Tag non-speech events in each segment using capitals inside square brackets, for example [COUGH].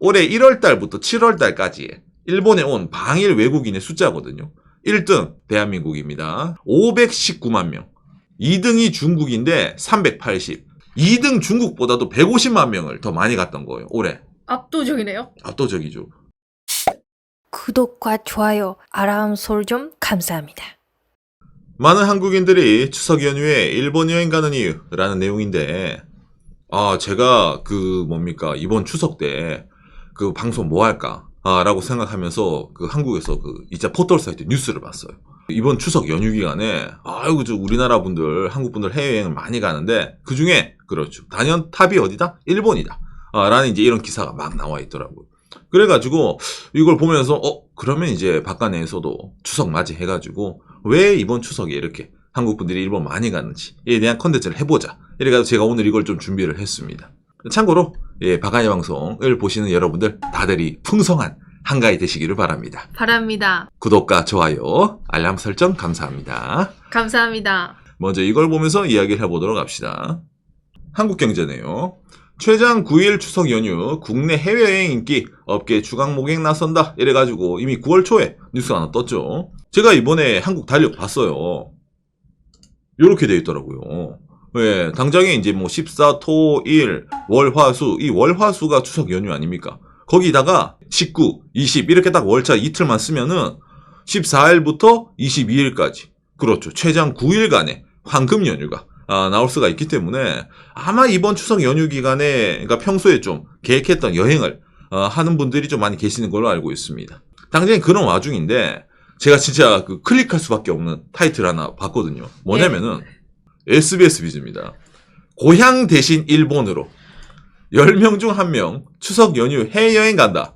올해 1월 달부터 7월 달까지 일본에 온 방일 외국인의 숫자거든요. 1등 대한민국입니다. 519만 명. 2등이 중국인데 380. 2등 중국보다도 150만 명을 더 많이 갔던 거예요. 올해. 압도적이네요. 압도적이죠. 구독과 좋아요, 알람 설정 감사합니다. 많은 한국인들이 추석 연휴에 일본 여행 가는 이유라는 내용인데, 아, 제가 그 뭡니까, 이번 추석 때 그 방송 뭐 할까? 아, 라고 생각하면서 그 한국에서 그 이자 포털 사이트 뉴스를 봤어요. 이번 추석 연휴 기간에, 아이고, 저 우리나라 분들, 한국 분들 해외여행을 많이 가는데, 그 중에, 그렇죠. 단연 탑이 어디다? 일본이다. 아, 라는 이제 이런 기사가 막 나와 있더라고요. 그래가지고, 이걸 보면서, 어, 그러면 이제 바깥내에서도 추석 맞이해가지고, 왜 이번 추석에 이렇게 한국 분들이 일본 많이 가는지에 대한 컨텐츠를 해보자. 이래가지고 제가 오늘 이걸 좀 준비를 했습니다. 참고로, 예, 바가니 방송을 보시는 여러분들 다들 이 풍성한 한가위 되시기를 바랍니다. 바랍니다. 구독과 좋아요, 알람 설정 감사합니다. 감사합니다. 먼저 이걸 보면서 이야기를 해보도록 합시다. 한국경제네요. 최장 9일 추석 연휴 국내 해외여행 인기 업계 주강 모객 나선다 이래가지고 이미 9월 초에 뉴스가 하나 떴죠. 제가 이번에 한국 달력 봤어요. 요렇게 돼 있더라고요. 예, 당장에 이제 뭐 14, 토, 일, 월, 화, 수, 이 월, 화, 수가 추석 연휴 아닙니까? 거기다가 19, 20 이렇게 딱 월차 이틀만 쓰면은 14일부터 22일까지 그렇죠. 최장 9일간의 황금 연휴가 아, 나올 수가 있기 때문에 아마 이번 추석 연휴 기간에 그러니까 평소에 좀 계획했던 여행을 어, 하는 분들이 좀 많이 계시는 걸로 알고 있습니다. 당장에 그런 와중인데 제가 진짜 그 클릭할 수밖에 없는 타이틀 하나 봤거든요. 뭐냐면은 SBS 비즈입니다. 고향 대신 일본으로 10명 중 1명 추석 연휴 해외여행 간다.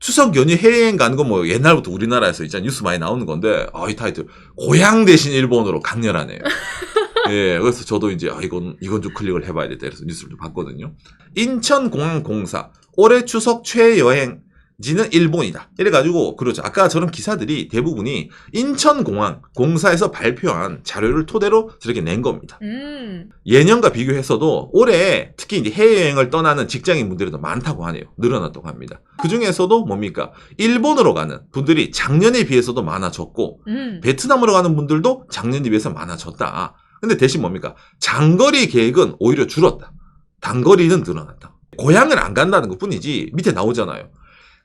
추석 연휴 해외여행 가는 건 뭐 옛날부터 우리나라에서 있잖아 뉴스 많이 나오는 건데 아, 이 타이틀 고향 대신 일본으로 강렬하네요. [LAUGHS] 예, 그래서 저도 이제 아, 이건 이건 좀 클릭을 해봐야 겠다 그래서 뉴스를 좀 봤거든요. 인천공항공사 올해 추석 최여행 지는 일본이다. 이래가지고 그렇죠. 아까 저런 기사들이 대부분이 인천공항 공사에서 발표한 자료를 토대로 저렇게 낸 겁니다. 음, 예년과 비교해서도 올해 특히 이제 해외여행을 떠나는 직장인 분들이 더 많다고 하네요. 늘어났다고 합니다. 그 중에서도 뭡니까? 일본으로 가는 분들이 작년에 비해서도 많아졌고, 음. 베트남으로 가는 분들도 작년에 비해서 많아졌다. 근데 대신 뭡니까? 장거리 계획은 오히려 줄었다. 단거리는 늘어났다. 고향을 안 간다는 것 뿐이지, 밑에 나오잖아요.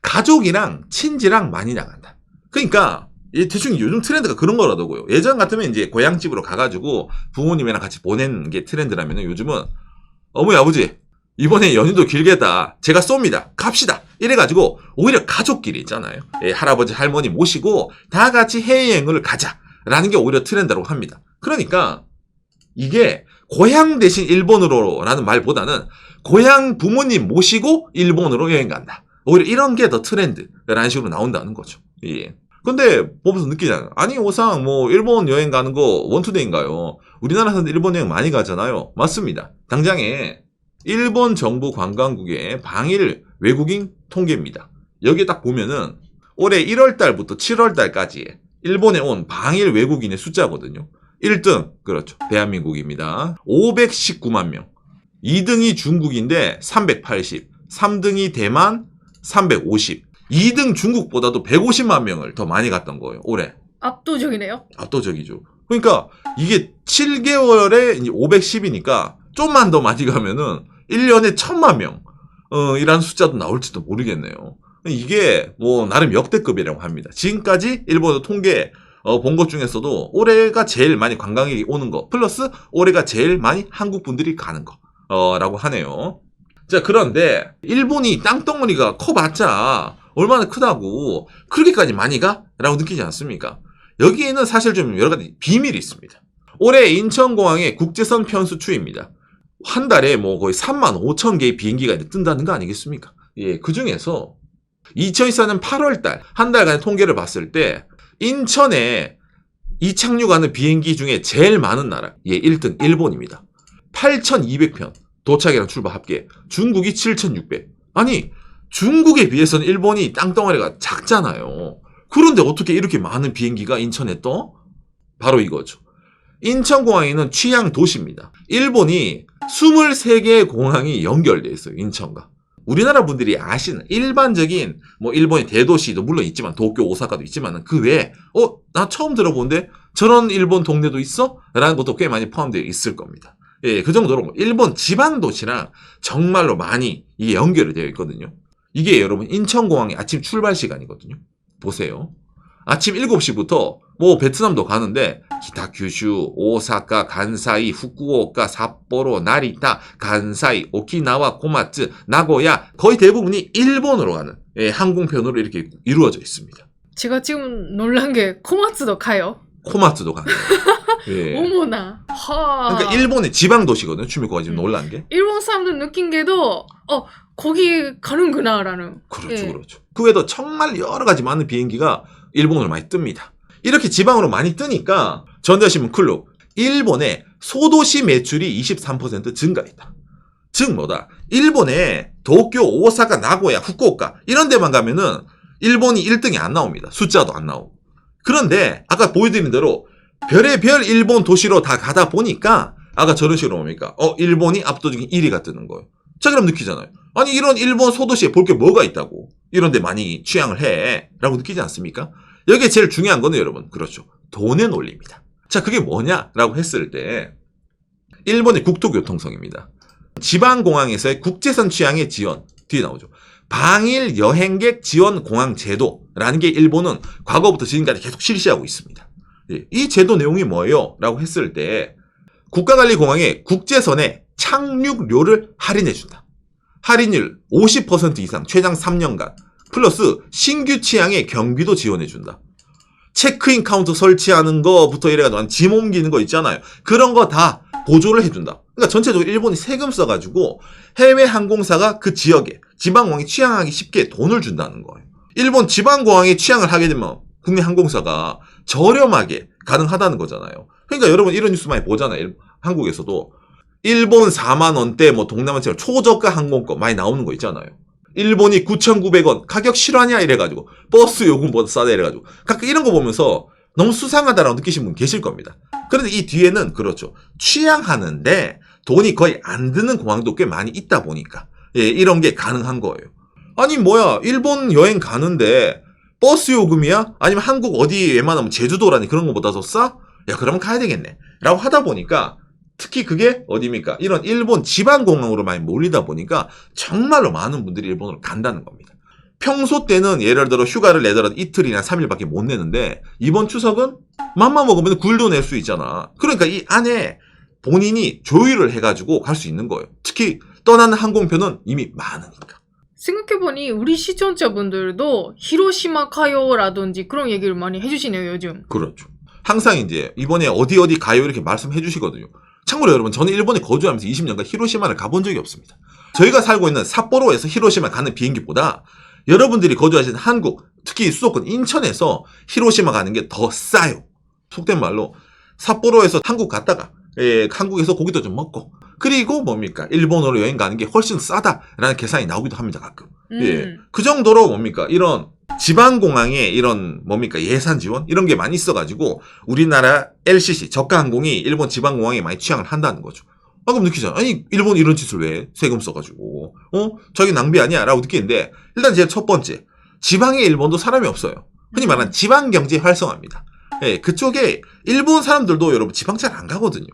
가족이랑 친지랑 많이 나간다. 그러니까, 이 대충 요즘 트렌드가 그런 거라더고요. 예전 같으면 이제 고향집으로 가가지고 부모님이랑 같이 보내는 게 트렌드라면 요즘은 어머니 아버지 이번에 연휴도 길겠다. 제가 쏩니다. 갑시다. 이래가지고 오히려 가족끼리 있잖아요. 예, 할아버지 할머니 모시고 다 같이 해외여행을 가자 라는 게 오히려 트렌드라고 합니다. 그러니까 이게 고향 대신 일본으로라는 말보다는 고향 부모님 모시고 일본으로 여행 간다. 오히려 이런 게 더 트렌드라는 식으로 나온다는 거죠. 예. 근데 보면서 느끼잖아요. 아니 오상 뭐 일본 여행 가는 거 원투데이인가요? 우리나라에서는 일본 여행 많이 가잖아요. 맞습니다. 당장에 일본 정부 관광국의 방일 외국인 통계입니다. 여기에 딱 보면은 올해 1월 달부터 7월 달까지 일본에 온 방일 외국인의 숫자거든요. 1등 그렇죠. 대한민국입니다. 519만 명. 2등이 중국인데 380. 3등이 대만 350. 2등 중국보다도 150만 명을 더 많이 갔던 거예요. 올해. 압도적이네요. 압도적이죠. 그러니까 이게 7개월에 510이니까 좀만 더 많이 가면은 1년에 1000만 명, 어, 이라는 숫자도 나올지도 모르겠네요. 이게 뭐 나름 역대급이라고 합니다. 지금까지 일본의 통계 어, 본 것 중에서도 올해가 제일 많이 관광객이 오는 거, 플러스 올해가 제일 많이 한국 분들이 가는 거, 어, 라고 하네요. 자, 그런데 일본이 땅덩어리가 커봤자 얼마나 크다고 그렇게까지 많이 가? 라고 느끼지 않습니까? 여기에는 사실 좀 여러 가지 비밀이 있습니다. 올해 인천공항의 국제선 편수 추입니다. 한 달에 뭐 거의 3만 5천 개의 비행기가 뜬다는 거 아니겠습니까? 예, 그 중에서 2024년 8월 달, 한 달간의 통계를 봤을 때, 인천에 이착륙하는 비행기 중에 제일 많은 나라, 예, 1등, 일본입니다. 8,200편, 도착이랑 출발 합계. 중국이 7,600. 아니, 중국에 비해서는 일본이 땅덩어리가 작잖아요. 그런데 어떻게 이렇게 많은 비행기가 인천에 떠? 바로 이거죠. 인천공항에는 취양 도시입니다. 일본이 23개의 공항이 연결돼 있어요, 인천과. 우리나라 분들이 아시는 일반적인 뭐 일본의 대도시도 물론 있지만 도쿄, 오사카도 있지만 그 외에 어, 나 처음 들어보는데 저런 일본 동네도 있어? 라는 것도 꽤 많이 포함되어 있을 겁니다. 예, 그 정도로 뭐 일본 지방 도시랑 정말로 많이 이게 연결이 되어 있거든요. 이게 여러분 인천공항의 아침 출발 시간이거든요. 보세요. 아침 7시부터 뭐 베트남도 가는데 기타 규슈, 오사카, 간사이, 후쿠오카, 삿포로, 나리타, 간사이, 오키나와, 고마츠, 나고야 거의 대부분이 일본으로 가는 예, 항공편으로 이렇게 이루어져 있습니다. 제가 지금 놀란 게 코마츠도 가요. 코마츠도 거예요. 예. 어머나. 하. 그러니까 일본의 지방 도시거든요. 추미코가 지금 음. 놀란 게. 일본 사람들 느낀 게도 어 거기 가는구나라는. 그렇죠, 예. 그렇죠. 그 외에도 정말 여러 가지 많은 비행기가 일본으로 많이 뜹니다. 이렇게 지방으로 많이 뜨니까 전자신문 클럽 일본의 소도시 매출이 23% 증가했다. 즉 뭐다? 일본의 도쿄, 오사카, 나고야, 후쿠오카 이런 데만 가면은 일본이 1등이 안 나옵니다. 숫자도 안 나오고. 그런데 아까 보여드린 대로 별의 별 일본 도시로 다 가다 보니까 아까 저런 식으로 뭡니까? 어, 일본이 압도적인 1위가 뜨는 거예요. 자, 그럼 느끼잖아요. 아니, 이런 일본 소도시에 볼 게 뭐가 있다고. 이런 데 많이 취향을 해. 라고 느끼지 않습니까? 여기에 제일 중요한 거는 여러분, 그렇죠. 돈의 논리입니다. 자, 그게 뭐냐라고 했을 때, 일본의 국토교통성입니다. 지방공항에서의 국제선 취향의 지원, 뒤에 나오죠. 방일 여행객 지원 공항 제도라는 게 일본은 과거부터 지금까지 계속 실시하고 있습니다. 예, 이 제도 내용이 뭐예요? 라고 했을 때, 국가관리공항에 국제선에 착륙료를 할인해준다. 할인율 50% 이상 최장 3년간 플러스 신규 취향의 경비도 지원해준다. 체크인 카운터 설치하는 거부터 이래가지고 한짐 옮기는 거 있잖아요. 그런 거 다 보조를 해준다. 그러니까 전체적으로 일본이 세금 써가지고 해외 항공사가 그 지역에 지방공항에 취항하기 쉽게 돈을 준다는 거예요. 일본 지방공항에 취항을 하게 되면 국내 항공사가 저렴하게 가능하다는 거잖아요. 그러니까 여러분 이런 뉴스 많이 보잖아요. 일- 한국에서도 일본 4만 원대 뭐 동남아처럼 초저가 항공권 많이 나오는 거 있잖아요. 일본이 9,900원 가격 실화냐 이래가지고 버스 요금보다 싸다 이래가지고 가끔 이런 거 보면서 너무 수상하다라고 느끼신 분 계실 겁니다. 그런데 이 뒤에는 그렇죠. 취향하는데 돈이 거의 안 드는 공항도 꽤 많이 있다 보니까 예, 이런 게 가능한 거예요. 아니 뭐야 일본 여행 가는데 버스 요금이야? 아니면 한국 어디 웬만하면 제주도라니 그런 거보다 더 싸? 야 그러면 가야 되겠네. 라고 하다 보니까 특히 그게 어디입니까? 이런 일본 지방공항으로 많이 몰리다 보니까 정말로 많은 분들이 일본으로 간다는 겁니다. 평소 때는 예를 들어 휴가를 내더라도 이틀이나 3일밖에 못 내는데 이번 추석은 맘만 먹으면 9일도 낼 수 있잖아. 그러니까 이 안에 본인이 조율을 해가지고 갈 수 있는 거예요. 특히 떠나는 항공편은 이미 많으니까. 생각해보니 우리 시청자분들도 히로시마 가요라든지 그런 얘기를 많이 해주시네요 요즘. 그렇죠. 항상 이제 이번에 어디 어디 가요 이렇게 말씀해 주시거든요. 참고로 여러분 저는 일본에 거주하면서 20년간 히로시마를 가본 적이 없습니다. 저희가 살고 있는 삿포로에서 히로시마 가는 비행기보다 여러분들이 거주하시는 한국, 특히 수도권 인천에서 히로시마 가는 게 더 싸요. 속된 말로 삿포로에서 한국 갔다가 예, 한국에서 고기도 좀 먹고 그리고 뭡니까 일본으로 여행 가는 게 훨씬 싸다라는 계산이 나오기도 합니다 가끔. 음. 예. 그 정도로 뭡니까? 이런 지방공항에 이런 뭡니까? 예산 지원? 이런 게 많이 있어가지고 우리나라 LCC, 저가항공이 일본 지방공항에 많이 취향을 한다는 거죠. 아, 그럼 느끼잖아. 아니, 일본 이런 짓을 왜 세금 써가지고. 어? 자기 낭비 아니야? 라고 느끼는데, 일단 제일 첫 번째. 지방에 일본도 사람이 없어요. 흔히 말하는 지방 경제 활성화입니다. 예, 그쪽에 일본 사람들도 여러분 지방 잘 안 가거든요.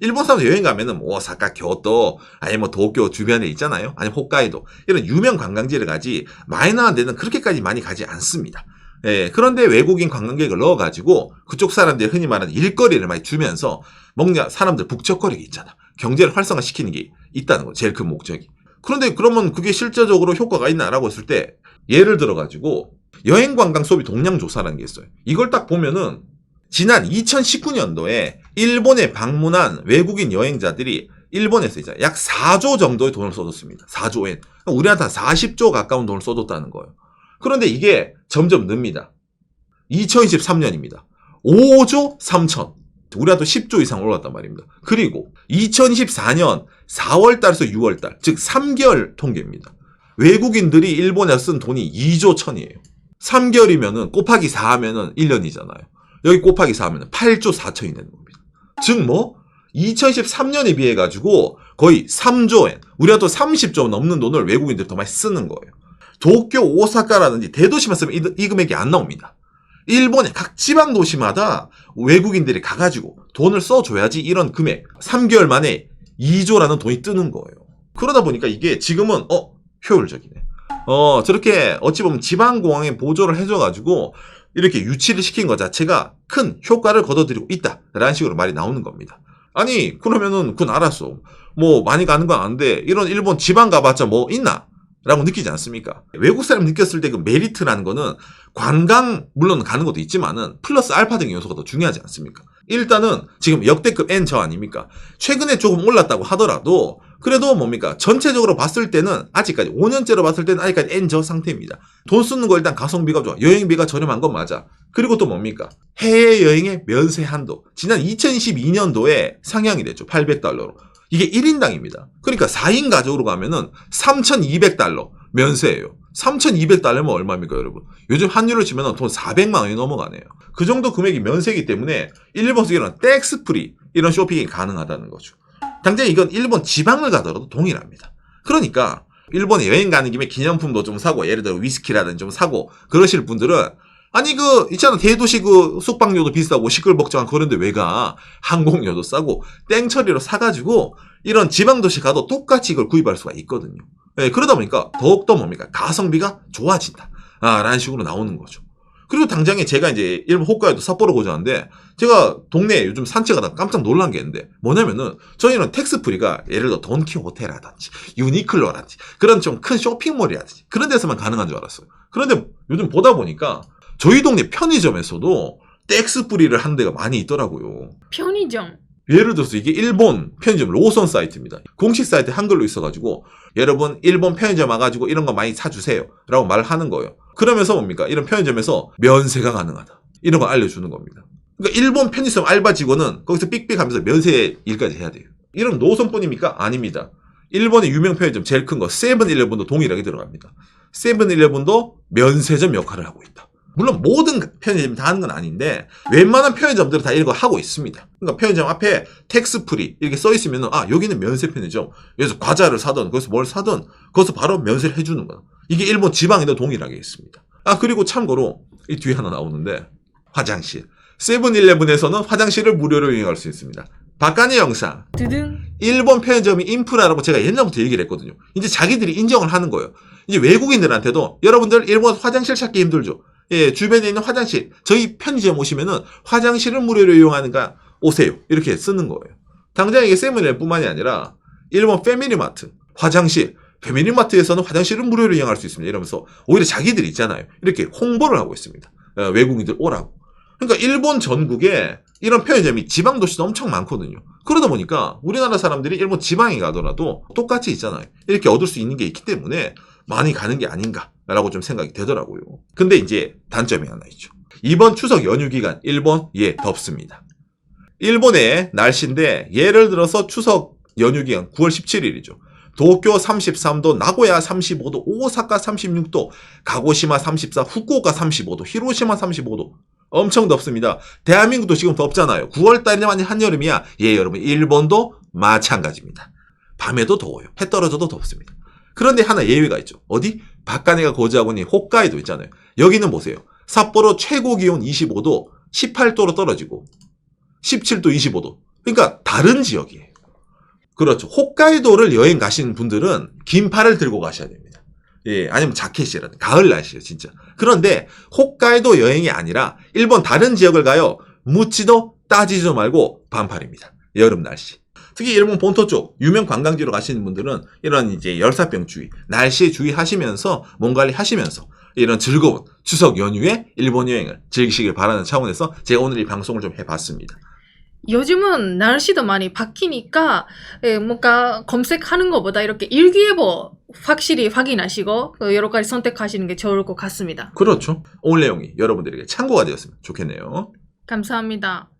일본 사람들 여행 가면은 뭐 오사카, 교토, 아니면 뭐 도쿄 주변에 있잖아요. 아니면 홋카이도 이런 유명 관광지를 가지 마이너한 데는 그렇게까지 많이 가지 않습니다. 예, 그런데 외국인 관광객을 넣어가지고 그쪽 사람들이 흔히 말하는 일거리를 많이 주면서 뭔가 사람들 북적거리게 있잖아. 경제를 활성화시키는 게 있다는 거 제일 큰 목적이. 그런데 그러면 그게 실제적으로 효과가 있나라고 했을 때 예를 들어가지고 여행 관광 소비 동량 조사라는 게 있어요. 이걸 딱 보면은 지난 2019년도에 일본에 방문한 외국인 여행자들이 일본에서 이제 약 4조 정도의 돈을 써줬습니다. 4조 엔. 우리한테 한 40조 가까운 돈을 써줬다는 거예요. 그런데 이게 점점 늡니다. 2023년입니다. 5조 3천. 우리한테 10조 이상 올랐단 말입니다. 그리고 2024년 4월 달에서 6월 달, 즉 3개월 통계입니다. 외국인들이 일본에 쓴 돈이 2조 천이에요. 3개월이면은 곱하기 4 하면은 1년이잖아요. 여기 곱하기 4 하면은 8조 4천이 되는 겁니다. 즉 뭐 2013년에 비해 가지고 거의 3조엔, 우리가 또 30조 넘는 돈을 외국인들이 더 많이 쓰는 거예요. 도쿄, 오사카라든지 대도시만 쓰면 이, 이 금액이 안 나옵니다. 일본의 각 지방 도시마다 외국인들이 가가지고 돈을 써줘야지 이런 금액 3개월 만에 2조라는 돈이 뜨는 거예요. 그러다 보니까 이게 지금은 어 효율적이네. 어 저렇게 어찌 보면 지방공항에 보조를 해줘가지고 이렇게 유치를 시킨 것 자체가 큰 효과를 거둬들이고 있다라는 식으로 말이 나오는 겁니다. 아니 그러면은 그건 알았어. 뭐 많이 가는 건 아는데 이런 일본 지방 가봤자 뭐 있나? 라고 느끼지 않습니까? 외국 사람 느꼈을 때 그 메리트라는 거는 관광 물론 가는 것도 있지만은 플러스 알파적인 요소가 더 중요하지 않습니까? 일단은 지금 역대급 N 저 아닙니까? 최근에 조금 올랐다고 하더라도 그래도 뭡니까? 전체적으로 봤을 때는 아직까지 5년째로 봤을 때는 아직까지 N 저 상태입니다. 돈 쓰는 거 일단 가성비가 좋아. 여행비가 저렴한 건 맞아. 그리고 또 뭡니까? 해외여행의 면세 한도. 지난 2022년도에 상향이 됐죠. 800달러로. 이게 1인당입니다. 그러니까 4인 가족으로 가면은 3,200달러 면세예요. 3,200달러면 얼마입니까, 여러분? 요즘 환율을 치면 돈 400만 원이 넘어가네요. 그 정도 금액이 면세이기 때문에 일본에서 이런 텍스 프리 이런 쇼핑이 가능하다는 거죠. 당장 이건 일본 지방을 가더라도 동일합니다. 그러니까 일본에 여행 가는 김에 기념품도 좀 사고 예를 들어 위스키라든지 좀 사고 그러실 분들은 아니 그 있잖아 대도시 그 숙박료도 비싸고 시끌벅적한 그런데 왜 가? 항공료도 싸고 땡처리로 사가지고 이런 지방도시 가도 똑같이 이걸 구입할 수가 있거든요. 예, 그러다 보니까 더욱더 뭡니까 가성비가 좋아진다. 아, 라는 식으로 나오는 거죠. 그리고 당장에 제가 이제 일본 홋카이도 삿포로 고자는데 제가 동네에 요즘 산책하다 깜짝 놀란 게 있는데 뭐냐면은 저희는 텍스프리가 예를 들어 돈키호테라든지 유니클로라든지 그런 좀 큰 쇼핑몰이라든지 그런 데서만 가능한 줄 알았어요. 그런데 요즘 보다 보니까 저희 동네 편의점에서도 텍스프리를 하는 데가 많이 있더라고요. 편의점. 예를 들어서 이게 일본 편의점 로선 사이트입니다. 공식 사이트 한글로 있어가지고 여러분 일본 편의점 와가지고 이런 거 많이 사주세요 라고 말을 하는 거예요. 그러면서 뭡니까? 이런 편의점에서 면세가 가능하다. 이런 걸 알려주는 겁니다. 그러니까 일본 편의점 알바 직원은 거기서 삑삑 하면서 면세 일까지 해야 돼요. 이런 노선뿐입니까? 아닙니다. 일본의 유명 편의점 제일 큰 거 세븐일레븐도 동일하게 들어갑니다. 세븐일레븐도 면세점 역할을 하고 있다. 물론 모든 편의점이 다 하는 건 아닌데 웬만한 편의점들은 다 이런 거 하고 있습니다. 그러니까 편의점 앞에 텍스 프리 이렇게 써 있으면 아 여기는 면세 편의점. 여기서 과자를 사든 거기서 뭘 사든 거기서 바로 면세를 해주는 거야. 이게 일본 지방에도 동일하게 있습니다. 아 그리고 참고로 이 뒤에 하나 나오는데 화장실. 세븐일레븐에서는 화장실을 무료로 이용할 수 있습니다. 바깥의 영상. 드등. 일본 편의점이 인프라라고 제가 옛날부터 얘기를 했거든요. 이제 자기들이 인정을 하는 거예요. 이제 외국인들한테도 여러분들 일본 화장실 찾기 힘들죠. 예, 주변에 있는 화장실, 저희 편의점 오시면은 화장실을 무료로 이용하는가 오세요. 이렇게 쓰는 거예요. 당장 이게 세븐일레뿐만이 아니라 일본 패밀리마트, 화장실, 패밀리마트에서는 화장실을 무료로 이용할 수 있습니다. 이러면서 오히려 자기들이 있잖아요. 이렇게 홍보를 하고 있습니다. 어, 외국인들 오라고. 그러니까 일본 전국에 이런 편의점이 지방 도시도 엄청 많거든요. 그러다 보니까 우리나라 사람들이 일본 지방에 가더라도 똑같이 있잖아요. 이렇게 얻을 수 있는 게 있기 때문에 많이 가는 게 아닌가라고 좀 생각이 되더라고요. 근데 이제 단점이 하나 있죠. 이번 추석 연휴 기간 일본 예 덥습니다. 일본의 날씨인데 예를 들어서 추석 연휴 기간 9월 17일이죠. 도쿄 33도, 나고야 35도, 오사카 36도, 가고시마 34, 후쿠오카 35도, 히로시마 35도. 엄청 덥습니다. 대한민국도 지금 덥잖아요. 9월 달에만 한여름이야. 예, 여러분. 일본도 마찬가지입니다. 밤에도 더워요. 해 떨어져도 덥습니다. 그런데 하나 예외가 있죠. 어디? 박간이가 거주하고 있는 홋카이도 있잖아요. 여기는 보세요. 삿포로 최고 기온 25도, 18도로 떨어지고 17도, 25도. 그러니까 다른 지역이에요. 그렇죠. 홋카이도를 여행 가시는 분들은 긴 팔을 들고 가셔야 됩니다. 예, 아니면 자켓이라든 가을 날씨예요, 진짜. 그런데 홋카이도 여행이 아니라 일본 다른 지역을 가요. 묻지도 따지지도 말고 반팔입니다. 여름 날씨. 특히 일본 본토 쪽 유명 관광지로 가시는 분들은 이런 이제 열사병 주의, 날씨에 주의하시면서 몸 관리하시면서 이런 즐거운 추석 연휴에 일본 여행을 즐기시길 바라는 차원에서 제가 오늘 이 방송을 좀 해봤습니다. 요즘은 날씨도 많이 바뀌니까 예, 뭔가 검색하는 것보다 이렇게 일기예보 확실히 확인하시고 그 여러 가지 선택하시는 게 좋을 것 같습니다. 그렇죠. 오늘 내용이 여러분들에게 참고가 되었으면 좋겠네요. 감사합니다.